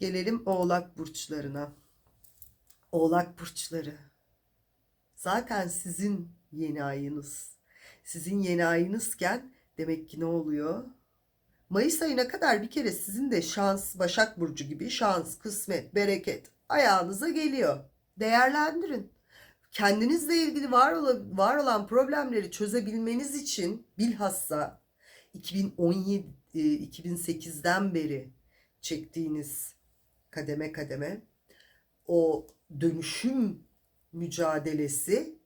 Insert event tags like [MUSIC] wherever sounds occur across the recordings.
Gelelim Oğlak burçlarına. Oğlak burçları. Zaten sizin yeni ayınız. Sizin yeni ayınızken demek ki ne oluyor? Mayıs ayına kadar bir kere sizin de şans, Başak Burcu gibi şans, kısmet, bereket ayağınıza geliyor. Değerlendirin. Kendinizle ilgili var olan, var olan problemleri çözebilmeniz için bilhassa 2017 e, 2008'den beri çektiğiniz kademe kademe o dönüşüm mücadelesi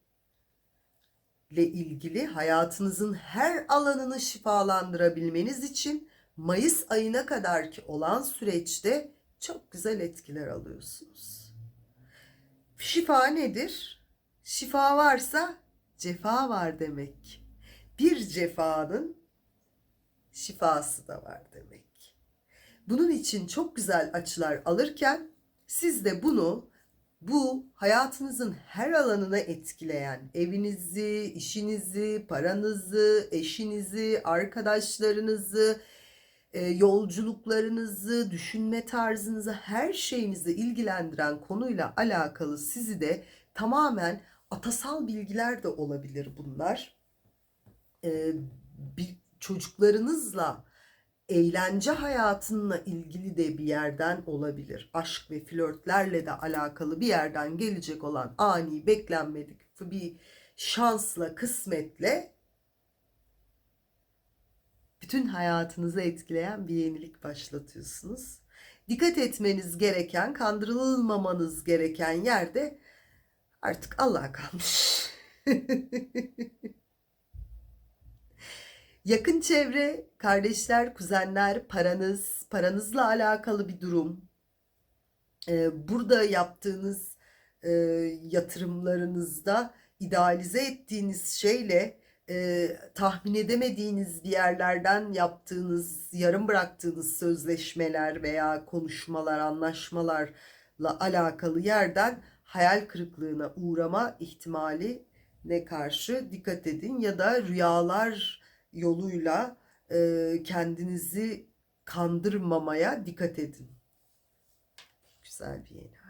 ile ilgili hayatınızın her alanını şifalandırabilmeniz için Mayıs ayına kadar ki olan süreçte çok güzel etkiler alıyorsunuz. Şifa nedir? Şifa varsa cefa var demek. Bir cefanın şifası da var demek. Bunun için çok güzel açılar alırken siz de bunu bu hayatınızın her alanına etkileyen evinizi, işinizi, paranızı, eşinizi, arkadaşlarınızı, e, yolculuklarınızı, düşünme tarzınızı, her şeyinizi ilgilendiren konuyla alakalı sizi de tamamen atasal bilgiler de olabilir bunlar. E, bir çocuklarınızla eğlence hayatınla ilgili de bir yerden olabilir. Aşk ve flörtlerle de alakalı bir yerden gelecek olan ani beklenmedik bir şansla, kısmetle bütün hayatınızı etkileyen bir yenilik başlatıyorsunuz. Dikkat etmeniz gereken, kandırılmamanız gereken yerde artık Allah'a kalmış. [LAUGHS] Yakın çevre, kardeşler, kuzenler, paranız, paranızla alakalı bir durum. Ee, burada yaptığınız e, yatırımlarınızda idealize ettiğiniz şeyle e, tahmin edemediğiniz bir yerlerden yaptığınız, yarım bıraktığınız sözleşmeler veya konuşmalar, anlaşmalarla alakalı yerden hayal kırıklığına uğrama ihtimali ne karşı dikkat edin ya da rüyalar yoluyla e, kendinizi kandırmamaya dikkat edin. Güzel bir yeni